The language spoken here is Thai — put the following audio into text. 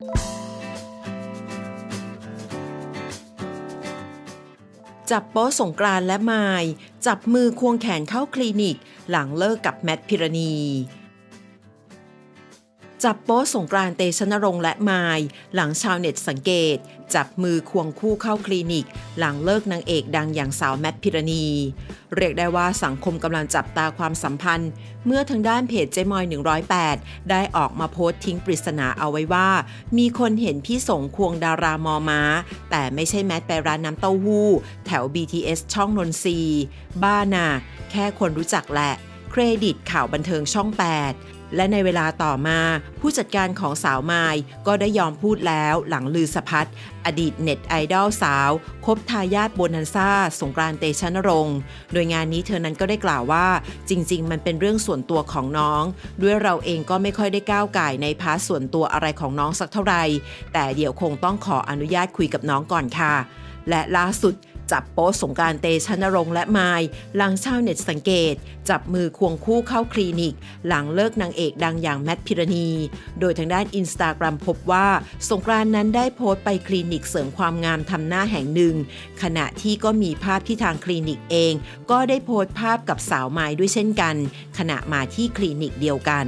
จับโป๊สงกรานและไมายจับมือควงแขนเข้าคลินิก หลังเลิกกับแมทพิรณี จับโป๊สงกรานเตชะนรงค์และไมายหลังชาวเน็ตสังเกต จับมือควงคู่เข้าคลินิก หลังเลิกนางเอกดังอย่างสาวแมทพิรณี เรียกได้ว่าสังคมกำลังจับตาความสัมพันธ์ เมื่อทางด้านเพจเจมอย 108 ได้ออกมาโพสต์ทิ้งปริศนาเอาไว้ว่า มีคนเห็นพี่สงควงดารามอม้า แต่ไม่ใช่แมทไปร้านน้ำเต้าหู้ แถว BTS ช่องนนทรีบ้าน่ะ แค่คนรู้จักแหละ เครดิตข่าวบันเทิงช่อง 8 และในเวลาต่อมา ผู้จัดการของสาวไมายก็ได้ยอมพูดแล้วหลังลือสะพัดอดีตเน็ตไอดอลสาว คบทายาทโบนันซ่า สงกรานเตชะนรงค์ โดยงานนี้เธอนั้นก็ได้กล่าวว่า จริง ๆ มันเป็นเรื่องส่วนตัวของน้อง ด้วยเราเองก็ไม่ค่อยได้ก้าวไก่ในพาร์ทส่วนตัวอะไรของน้องสักเท่าไหร่แต่เดี๋ยวคงต้องขออนุญาตคุยกับน้องก่อนค่ะ และล่าสุด จับโป๊สงการเตชนรงและไมายหลังชาวเน็ตสังเกต จับมือควงคู่เข้าคลินิก หลังเลิกนางเอกดังอย่างแมทพิรณี โดยทางด้านอินสตาแกรมพบว่าสงกรานนั้นได้โพสต์ไปคลินิกเสริมความงามทำหน้าแห่งหนึ่ง ขณะที่ก็มีภาพที่ทางคลินิกเอง ก็ได้โพสต์ภาพกับสาวไมายด้วยเช่นกัน ขณะมาที่คลินิกเดียวกัน